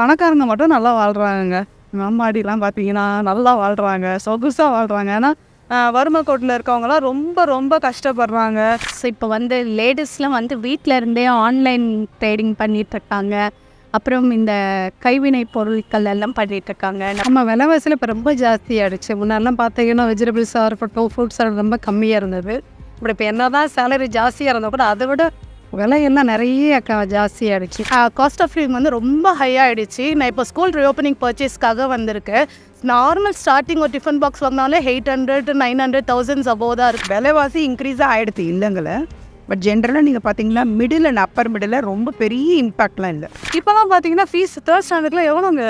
பணக்காரங்க மட்டும் நல்லா வாழ்கிறாங்க அம்மாடிலாம் பார்த்தீங்கன்னா நல்லா வாழ்கிறாங்க சொகுசாக வாழ்கிறாங்க ஏன்னா வறுமை கோட்டில் இருக்கவங்கலாம் ரொம்ப ரொம்ப கஷ்டப்படுறாங்க. ஸோ இப்போ வந்து லேடிஸ்லாம் வந்து வீட்டில் இருந்தே ஆன்லைன் ட்ரேடிங் பண்ணிட்டு இருக்காங்க. அப்புறம் இந்த கைவினை பொருட்கள் எல்லாம் பண்ணிட்டு இருக்காங்க. நம்ம விலைவாசியில் இப்போ ரொம்ப ஜாஸ்தி ஆயிடுச்சு. முன்னாடிலாம் பார்த்தீங்கன்னா வெஜிடபிள்ஸாக இருக்கட்டும் ஃப்ரூட்ஸாக ரொம்ப கம்மியாக இருந்தது. இப்படி இப்போ என்ன தான் சேலரி ஜாஸ்தியாக இருந்தால் கூட அதை விட விலையெல்லாம் நிறைய க ஜாஸ்தி காஸ்ட் ஆஃப் லிவிங் வந்து ரொம்ப ஹை ஆகிடுச்சு நான் இப்போ ஸ்கூல் ரீஓப்பனிங் பர்ச்சேஸ்க்காக வந்திருக்கேன் நார்மல் ஸ்டார்டிங் ஒரு tiffin box வாங்கினாலே eight hundred nine hundred thousands above தான் இருக்குது விலைவாசி இன்க்ரீஸாக ஆகிடுது இல்லைங்களே. பட் ஜென்ரலாக நீங்கள் பார்த்தீங்கன்னா மிடில் அண்ட் அப்பர் மிடில் ரொம்ப பெரிய இம்பேக்ட்லாம் இல்லை. இப்போலாம் பார்த்தீங்கன்னா ஃபீஸ் தேர்ட் ஸ்டாண்டர்டில் எவ்வளோங்க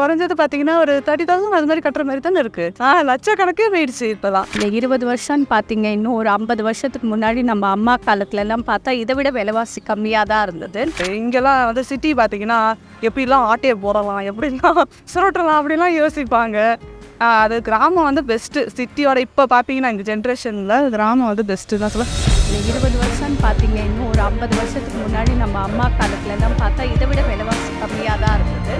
குறைஞ்சது பார்த்தீங்கன்னா ஒரு தேர்ட்டி தௌசண்ட் அது மாதிரி கட்டுற மாதிரி தானே இருக்குது ஆ லட்சக்கணக்கே போயிடுச்சு இப்போலாம் இந்த இருபது வருஷம்னு பார்த்தீங்க இன்னும் ஒரு ஐம்பது வருஷத்துக்கு முன்னாடி நம்ம அம்மா காலத்துல எல்லாம் பார்த்தா இதை விட விலைவாசி கம்மியாக தான் இருந்தது. இங்கெல்லாம் வந்து சிட்டி பார்த்தீங்கன்னா எப்படிலாம் ஆட்டையை போடலாம் எப்படிலாம் சுருட்டலாம் அப்படிலாம் யோசிப்பாங்க. அது கிராமம் வந்து பெஸ்ட்டு சிட்டியோட இப்போ பார்த்தீங்கன்னா இந்த ஜென்ரேஷனில் கிராமம் வந்து பெஸ்ட்டு தான் சொல்ல. இருபது வருஷம்னு பார்த்தீங்க இன்னும் ஒரு ஐம்பது வருஷத்துக்கு முன்னாடி நம்ம அம்மா காலத்துல தான் பார்த்தா இதை விட விலைவாசி கம்மியாக தான் இருந்தது.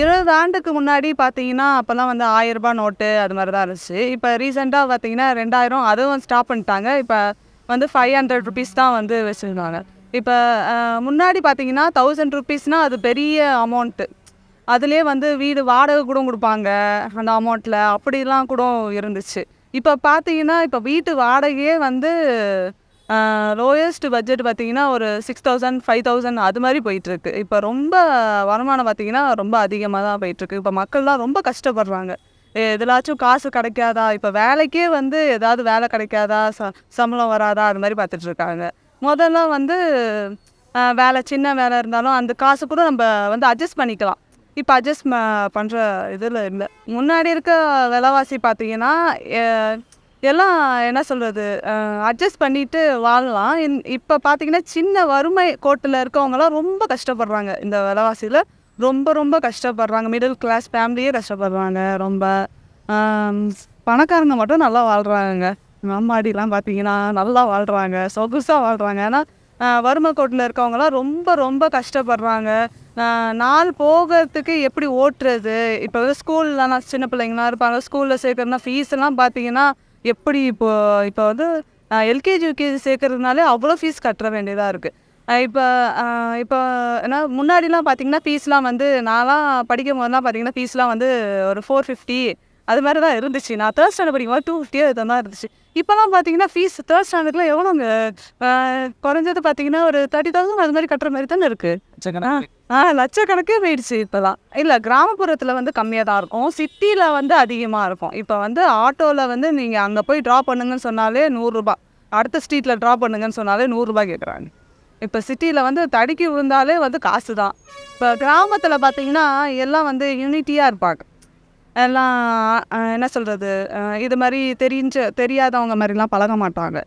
இருபது ஆண்டுக்கு முன்னாடி பார்த்தீங்கன்னா அப்போல்லாம் வந்து ஆயிரம் ரூபாய் நோட்டு அது மாதிரி தான் இருந்துச்சு. இப்போ ரீசெண்டாக பார்த்தீங்கன்னா ரெண்டாயிரம் அதுவும் ஸ்டாப் பண்ணிட்டாங்க. இப்போ வந்து ஃபைவ் ஹண்ட்ரட் ருபீஸ் தான் வந்து வச்சுருந்தாங்க. இப்போ முன்னாடி பார்த்தீங்கன்னா தௌசண்ட் ருபீஸ்னால் அது பெரிய அமௌண்ட்டு அதுலேயே வந்து வீடு வாடகை கூட கொடுப்பாங்க அந்த அமௌண்ட்டில் அப்படிலாம் கூட இருந்துச்சு. இப்போ பார்த்தீங்கன்னா இப்போ வீட்டு வாடகையே வந்து லோயஸ்ட் பட்ஜெட் பார்த்தீங்கன்னா ஒரு சிக்ஸ் தௌசண்ட் ஃபைவ் தௌசண்ட் அது மாதிரி போயிட்டுருக்கு. இப்போ ரொம்ப வருமானம் பார்த்தீங்கன்னா ரொம்ப அதிகமாக தான் போயிட்டுருக்கு. இப்போ மக்கள்லாம் ரொம்ப கஷ்டப்படுறாங்க. எதுலாச்சும் காசு கிடைக்காதா? இப்போ வேலைக்கே வந்து ஏதாவது வேலை கிடைக்காதா? ச சம்பளம் வராதா? அது மாதிரி பார்த்துட்ருக்காங்க முதல்ல வந்து வேலை சின்ன வேலை இருந்தாலும் அந்த காசு கூட நம்ம வந்து அட்ஜஸ்ட் பண்ணிக்கலாம். இப்போ அட்ஜஸ்ட் பண்ணுற இதில் இல்லை. முன்னாடி இருக்க விலைவாசி பார்த்தீங்கன்னா எல்லாம் என்ன சொல்கிறது அட்ஜஸ்ட் பண்ணிட்டு வாழலாம். இன் இப்போ பார்த்தீங்கன்னா சின்ன வறுமை கோட்டில் இருக்கவங்கலாம் ரொம்ப கஷ்டப்படுறாங்க. இந்த விலைவாசியில் ரொம்ப ரொம்ப கஷ்டப்படுறாங்க. மிடில் கிளாஸ் ஃபேமிலியே கஷ்டப்படுறாங்க ரொம்ப. பணக்காரங்க மட்டும் நல்லா வாழ்கிறாங்க அம்மாடிலாம் பார்த்தீங்கன்னா நல்லா வாழ்கிறாங்க சொகுசாக வாழ்கிறாங்க ஏன்னா வறுமை கோட்டில் இருக்கவங்கலாம் ரொம்ப ரொம்ப கஷ்டப்படுறாங்க. நாள் போகிறதுக்கு எப்படி ஓட்டுறது? இப்போ வந்து நான் சின்ன பிள்ளைங்களாம் இருப்பாங்க. ஸ்கூலில் சேர்க்குறதுனா ஃபீஸ் எல்லாம் பார்த்தீங்கன்னா எப்படி இப்போ இப்போ வந்து எல்கேஜி யூகேஜி சேர்க்குறதுனாலே அவ்வளோ ஃபீஸ் கட்ட வேண்டியதாக இருக்குது இப்போ இப்போ ஏன்னா முன்னாடிலாம் பார்த்தீங்கன்னா ஃபீஸ்லாம் வந்து நான்லாம் படிக்கும் போதெல்லாம் பார்த்தீங்கன்னா ஃபீஸ்லாம் வந்து ஒரு ஃபோர் ஃபிஃப்டி அது மாதிரி தான் இருந்துச்சு. நான் தேர்ட் ஸ்டாண்டர்ட் படிக்கும் போது டூ ஃபிஃப்டியோ இது தான் இருந்துச்சு. இப்போலாம் பார்த்தீங்கன்னா ஃபீஸ் தேர்ட் ஸ்டாண்டர்டில் எவ்வளோங்க? ஆஹ் குறைஞ்சது பார்த்தீங்கன்னா ஒரு தேர்ட்டி தௌசண்ட் அது மாதிரி கட்டுற மாதிரி தானே இருக்குது ஆ லட்சக்கணக்கே போயிடுச்சு இப்போலாம். இல்லை கிராமப்புறத்தில் வந்து கம்மியாக தான் இருக்கும். சிட்டியில் வந்து அதிகமாக இருக்கும். இப்போ வந்து ஆட்டோவில் வந்து நீங்கள் அங்கே போய் ட்ராப் பண்ணுங்கன்னு சொன்னாலே நூறுரூபா அடுத்த ஸ்ட்ரீட்டில் ட்ராப் பண்ணுங்கன்னு சொன்னாலே நூறுரூபா கேட்குறாங்க. இப்போ சிட்டியில் வந்து தடுக்கி விழுந்தாலே வந்து காசு தான். இப்போ கிராமத்தில் பார்த்தீங்கன்னா எல்லாம் வந்து யூனிட்டியாக இருப்பாங்க. எல்லாம் என்ன சொல்கிறது இது மாதிரி தெரிஞ்ச தெரியாதவங்க மாதிரிலாம் பழக மாட்டாங்க.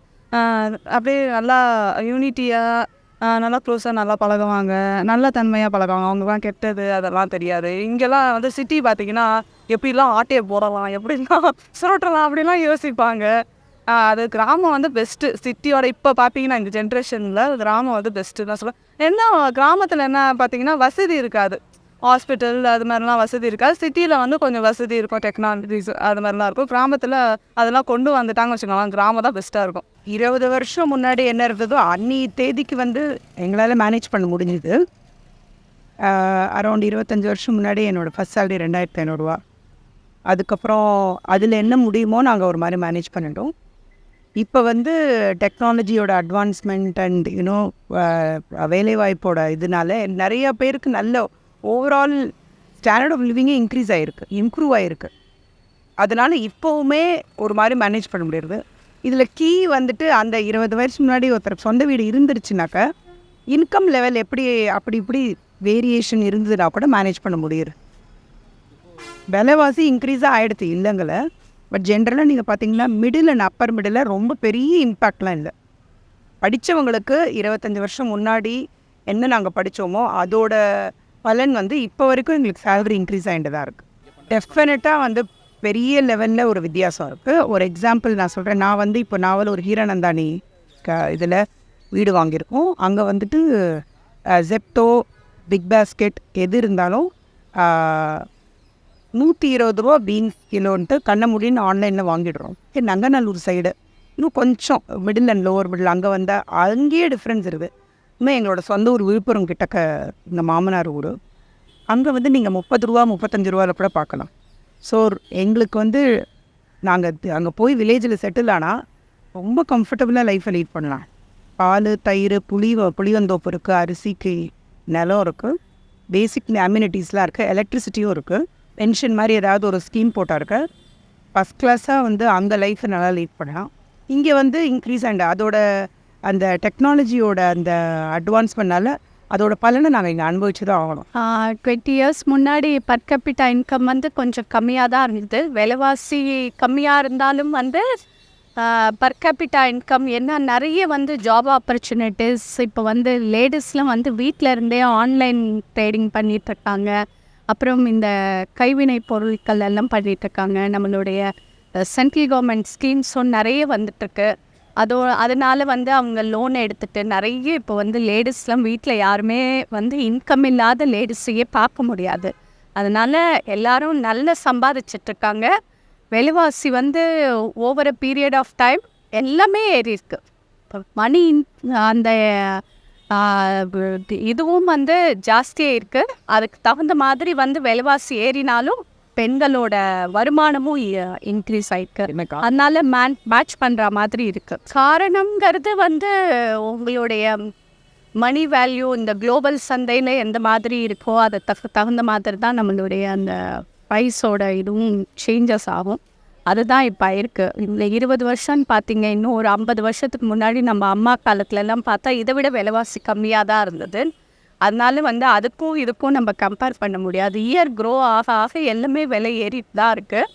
அப்படியே நல்லா யூனிட்டியாக நல்லா க்ளோஸாக நல்லா பழகுவாங்க. நல்ல தன்மையாக பழகுவாங்க. அவங்கலாம் கெட்டது அதெல்லாம் தெரியாது. இங்கெல்லாம் வந்து சிட்டி பார்த்தீங்கன்னா எப்படிலாம் ஆட்டையை போடலாம் எப்படிலாம் சுரட்டலாம் அப்படிலாம் யோசிப்பாங்க. அது கிராமம் வந்து பெஸ்ட்டு சிட்டியோட இப்போ பார்த்தீங்கன்னா இந்த ஜென்ரேஷனில் கிராமம் வந்து பெஸ்ட்டு தான் சொல்லுவேன் என்ன கிராமத்தில் என்ன பார்த்தீங்கன்னா வசதி இருக்காது. ஹாஸ்பிட்டல் அது மாதிரிலாம் வசதி இருக்காது சிட்டியில் வந்து கொஞ்சம் வசதி இருக்கும் டெக்னாலஜிஸ் அது மாதிரிலாம் இருக்கும். கிராமத்தில் அதெல்லாம் கொண்டு வந்துட்டாங்க வச்சுக்கோங்களேன். கிராமம் தான் பெஸ்ட்டாக இருக்கும். இருபது வருஷம் முன்னாடி என்ன இருந்ததோ அன்னி தேதிக்கு வந்து எங்களால் மேனேஜ் பண்ண முடிஞ்சுது. அரௌண்ட் இருபத்தஞ்சி வருஷம் முன்னாடி என்னோடய ஃபஸ்ட் சேலரி ரெண்டாயிரத்தி ஐநூறுரூவா அதுக்கப்புறம் அதில் என்ன முடியுமோ நாங்கள் ஒரு மாதிரி மேனேஜ் பண்ணிட்டோம். இப்போ வந்து டெக்னாலஜியோட அட்வான்ஸ்மெண்ட் அண்ட் யூனோ வேலைவாய்ப்போட இதனால நிறைய பேருக்கு நல்ல ஓவரால் ஸ்டாண்டர்ட் ஆஃப் லிவிங்கே இன்க்ரீஸ் ஆகிருக்கு இம்ப்ரூவ் ஆகிருக்கு அதனால் இப்போவுமே ஒரு மாதிரி மேனேஜ் பண்ண முடியுது இதில் கீ வந்துட்டு அந்த இருபது வருஷம் முன்னாடி ஒருத்தர் சொந்த வீடு இருந்துருச்சுனாக்கா இன்கம் லெவல் எப்படி அப்படி இப்படி வேரியேஷன் இருந்ததுன்னா கூட மேனேஜ் பண்ண முடியுது. விலைவாசி இன்க்ரீஸாக ஆகிடுது இல்லைங்கள பட் ஜென்ரலாக நீங்கள் பார்த்தீங்கன்னா மிடில் அண்ட் அப்பர் மிடில் ரொம்ப பெரிய இம்பேக்ட்லாம் இல்லை. படித்தவங்களுக்கு இருபத்தஞ்சி வருஷம் முன்னாடி என்ன நாங்கள் படித்தோமோ அதோட பலன் வந்து இப்போ வரைக்கும் எங்களுக்கு சேலரி இன்க்ரீஸ் ஆகிட்டு தான் இருக்குது டெஃபினட்டாக வந்து பெரிய லெவலில் ஒரு வித்தியாசம் இருக்குது ஒரு எக்ஸாம்பிள் நான் சொல்கிறேன் நான் வந்து இப்போ நாவல் ஒரு ஹீரநந்தானி க இதில் வீடு வாங்கியிருக்கோம். அங்கே வந்துட்டு ஜெப்டோ பிக் பாஸ்கெட் எது இருந்தாலும் நூற்றி இருபது ரூபா பீன்ஸ் கிலோன்ட்டு கண்ண முடின்னு ஆன்லைனில் வாங்கிடுறோம். நங்கநல்லூர் சைடு இன்னும் கொஞ்சம் மிடில் அண்ட் லோவர் மிடில் அங்கே வந்தால் அங்கேயே டிஃப்ரென்ஸ் இருக்குது இன்னும் எங்களோட சொந்த ஊர் விழுப்புரம் கிட்டக்க இந்த மாமனார் ஊர். அங்கே வந்து நீங்கள் முப்பது ரூபா முப்பத்தஞ்சு ரூபாவில் கூட பார்க்கலாம் ஸோ எங்களுக்கு வந்து நாங்கள் அங்கே போய் வில்லேஜில் செட்டில் ஆனால் ரொம்ப கம்ஃபர்டபுளாக லைஃப்பை லீட் பண்ணலாம். பால் தயிர் புளி புளிவந்தோப்பு இருக்குது அரிசிக்கு நிலம் இருக்குது பேசிக் அம்யூனிட்டிஸ்லாம் இருக்குது எலக்ட்ரிசிட்டியும் இருக்குது பென்ஷன் மாதிரி ஏதாவது ஒரு ஸ்கீம் போட்டால் இருக்கு. ஃபஸ்ட் கிளாஸாக வந்து அந்த லைஃப்பை நல்லா லீட் பண்ணலாம். இங்கே வந்து இன்க்ரீஸ் அண்ட் அதோட அந்த டெக்னாலஜியோட அந்த அட்வான்ஸ்மெண்ட்னால அதோட பலனை நாங்கள் இங்கே அனுபவிச்சு தான் ஆகணும் டுவெண்ட்டி இயர்ஸ் முன்னாடி பர் கேபிட்டா இன்கம் வந்து கொஞ்சம் கம்மியாக தான் இருந்தது. விலைவாசி கம்மியாக இருந்தாலும் வந்து பர் கேபிட்டா இன்கம் என்ன நிறைய வந்து ஜாப் ஆப்பர்ச்சுனிட்டிஸ் இப்போ வந்து லேடிஸ்லாம் வந்து வீட்டில் இருந்தே ஆன்லைன் ட்ரேடிங் பண்ணிகிட்ருக்காங்க அப்புறம் இந்த கைவினை பொருட்கள் எல்லாம் பண்ணிகிட்ருக்காங்க இருக்காங்க. நம்மளுடைய சென்ட்ரல் கவர்மெண்ட் ஸ்கீம்ஸும் நிறைய வந்துட்டுருக்கு அதோ அதனால் வந்து அவங்க லோன் எடுத்துகிட்டு நிறைய இப்போ வந்து லேடிஸ்லாம் வீட்டில் யாருமே வந்து இன்கம் இல்லாத லேடிஸையே பார்க்க முடியாது. அதனால் எல்லாரும் நல்லா சம்பாதிச்சிட்டு இருக்காங்க. விலைவாசி வந்து over a period of time எல்லாமே ஏறி இருக்கு. இப்போ மணி அந்த இது- இதுவும் வந்து ஜாஸ்தியாக இருக்குது அதுக்கு தகுந்த மாதிரி வந்து விலைவாசி ஏறினாலும் பெண்களோட வருமானமும் இன்க்ரீஸ் ஆயிருக்கு. அதனால மேன் மேட்ச் பண்ணுற மாதிரி இருக்கு. காரணங்கிறது வந்து உங்களுடைய மணி வேல்யூ இந்த குளோபல் சந்தையில் எந்த மாதிரி இருக்கோ அதை தகு தகுந்த மாதிரி தான் நம்மளுடைய அந்த ப்ரைஸோட இதுவும் சேஞ்சஸ் ஆகும். அதுதான் இப்போ இருக்கு. இந்த இருபது வருஷம்னு பார்த்தீங்க இன்னும் ஒரு ஐம்பது வருஷத்துக்கு முன்னாடி நம்ம அம்மா காலத்துலலாம் பார்த்தா இதை விட விலைவாசி கம்மியாக தான் இருந்தது. அதனால வந்து அதுக்கும் இதுக்கும் நம்ம கம்பேர் பண்ண முடியாது. இயர் க்ரோ ஆக ஆக எல்லாமே விலை ஏறிட்டு தான் இருக்குது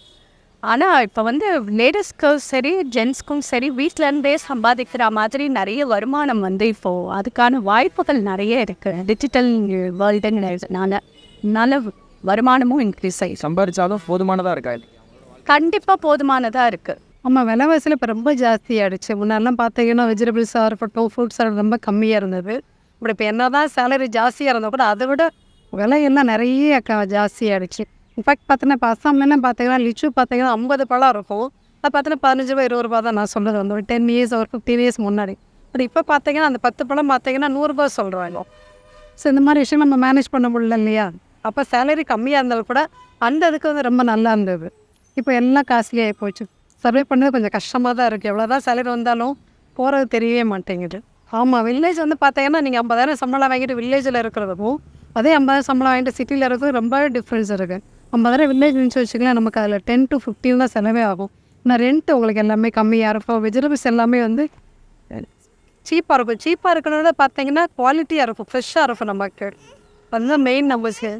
ஆனால் இப்போ வந்து லேடிஸ்க்கும் சரி ஜென்ஸ்க்கும் சரி வீட்ல இருந்தே சம்பாதிக்கிற மாதிரி நிறைய வருமானம் வந்து இப்போது அதுக்கான வாய்ப்புகள் நிறைய இருக்குது டிஜிட்டல் வேர்ல்டுங்கிறதுனால அதனால வருமானமும் இன்க்ரீஸ் ஆகிடுச்சு சம்பாதிச்சாலும் போதுமானதாக இருக்கா? கண்டிப்பாக போதுமானதாக இருக்குது ஆமாம் விலைவாசியில் இப்போ ரொம்ப ஜாஸ்தியாகிடுச்சு முன்னாடிலாம் பார்த்தீங்கன்னா வெஜிடபிள்ஸாக இருக்கட்டும் ஃப்ரூட்ஸாக ரொம்ப கம்மியாக இருந்தது. இப்படி இப்போ என்ன தான் சேலரி ஜாஸ்தியாக இருந்தால் கூட அதை விட விலையெல்லாம் நிறைய க ஜாஸ்தியாகிடுச்சு இன்ஃபேக்ட் பார்த்தீங்கன்னா இப்போ அஸ்ஸாம்லாம் பார்த்தீங்கன்னா லிச்சு பார்த்தீங்கன்னா ஐம்பது பழம் இருக்கும். அது பார்த்தீங்கன்னா பதினஞ்சு ரூபா இருபது ரூபா தான் நான் சொல்கிறது வந்து ஒரு டென் இயர்ஸ் ஒரு ஃபிஃப்டீன் இயர்ஸ் முன்னாடி. பட் இப்போ பார்த்தீங்கன்னா அந்த பத்து பழம் பார்த்தீங்கன்னா நூறுரூபா சொல்கிறாங்க ஸோ இந்த மாதிரி விஷயம் நம்ம மேனேஜ் பண்ண முடியல இல்லையா? அப்போ சேலரி கம்மியாக இருந்தாலும் கூட அந்த இதுக்கு வந்து ரொம்ப நல்லா இருந்தது. இப்போ எல்லாம் காஸ்ட்லியாகி போச்சு. சர்வே பண்ணது கொஞ்சம் கஷ்டமாக தான் இருக்குது எவ்வளோ தான் சேலரி வந்தாலும் போகிறது தெரியவே மாட்டேங்குது. ஆமாம் வில்லேஜ் வந்து பார்த்தீங்கன்னா நீங்கள் ஐம்பதாயிரம் சம்பளம் வாங்கிட்டு வில்லேஜில் இருக்கிறதுக்கும் அதே ஐம்பதாயிரம் சம்பளம் வாங்கிட்டு சிட்டியில் இருக்கிறது ரொம்ப டிஃப்ரென்ஸ் இருக்குது ஐம்பதாயிரம் வில்லேஜ் இருந்துச்சு வச்சுக்கலாம் நமக்கு அதில் டென் டு ஃபிஃப்டின் தான் செலவே ஆகும். ஆனால் ரெண்ட் உங்களுக்கு எல்லாமே கம்மியாக இருக்கும் வெஜிடபிள்ஸ் எல்லாமே வந்து சீப்பாக இருக்கும். சீப்பாக இருக்கணும்னு பார்த்தீங்கன்னா குவாலிட்டியாக இருக்கும் ஃப்ரெஷ்ஷாக இருக்கும் நமக்கு. அதுதான் மெயின் நம்பர்ஸு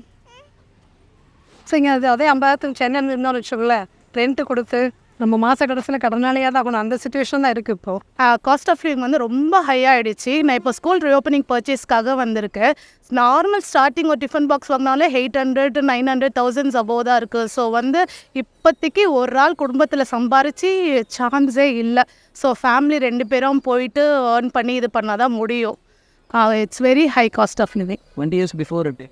சரிங்க அது அதே ஐம்பதாயிரத்துக்கு சென்னையில் இருந்தாலும் வச்சுக்கல ரெண்ட்டு கொடுத்து நம்ம மாத கடைசியில் கடனாளியாக தான் ஆகணும். அந்த சுச்சுவேஷன் தான் இருக்குது இப்போது காஸ்ட் ஆஃப் லிவிங் வந்து ரொம்ப ஹை ஆயிடுச்சு. நான் இப்போ ஸ்கூல் ரீஓப்பனிங் பர்ச்சேஸ்க்காக வந்திருக்கேன் நார்மல் ஸ்டார்டிங் ஒரு tiffin box வாங்கினாலே eight hundred nine hundred thousands above தான் இருக்குது ஸோ வந்து இப்போதைக்கு ஒரு ஆள் குடும்பத்தில் சம்பாரித்து சான்ஸே இல்லை. ஸோ ஃபேமிலி ரெண்டு பேரும் போயிட்டு ஏர்ன் பண்ணி இது பண்ணால் தான் முடியும் it's very high cost of living twenty years before it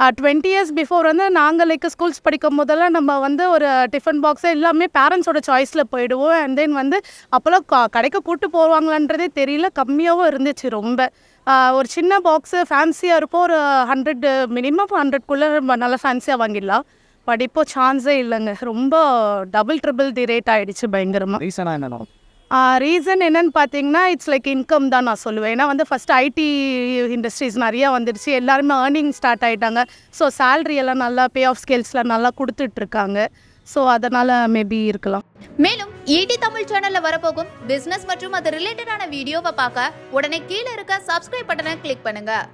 twenty years before வந்து நாங்கள் லைக் ஸ்கூல்ஸ் படிக்கும் போதெல்லாம் நம்ம வந்து ஒரு டிஃபன் பாக்ஸு எல்லாமே பேரண்ட்ஸோட சாய்ஸில் போயிடுவோம். அண்ட் தென் வந்து அப்போல்லாம் க- கடைக்கு கூப்பிட்டு போவாங்களான்றதே தெரியல. கம்மியாகவும் இருந்துச்சு ரொம்ப. ஒரு சின்ன பாக்ஸு ஃபேன்சியாக இருப்போம். ஒரு ஹண்ட்ரட் மினிமம் ஹண்ட்ரட்குள்ளே நல்லா ஃபேன்சியாக வாங்கிடலாம். பட் இப்போ சான்ஸே இல்லைங்க. ரொம்ப டபுள் ட்ரிபிள் தி ரேட் ஆகிடுச்சு பயங்கரமாக ரீசனாக என்ன ரீசன் என்னன்னு பார்த்தீங்கன்னா இட்ஸ் லைக் இன்கம் தான் நான் சொல்லுவேன். ஏன்னா வந்து ஃபஸ்ட் ஐடி இண்டஸ்ட்ரீஸ் நிறையா வந்துடுச்சு எல்லாருமே ஏர்னிங் ஸ்டார்ட் ஆகிட்டாங்க ஸோ சேல்ரி எல்லாம் நல்லா பே ஆஃப் ஸ்கேல்ஸ்லாம் நல்லா கொடுத்துட்ருக்காங்க. ஸோ அதனால் மேபி இருக்கலாம். மேலும் ஈடி தமிழ் சேனலில் வரப்போகும் பிஸ்னஸ் மற்றும் அது ரிலேட்டடான வீடியோவை பார்க்க உடனே கீழே இருக்க சப்ஸ்கிரைப் பட்டனை கிளிக் பண்ணுங்கள்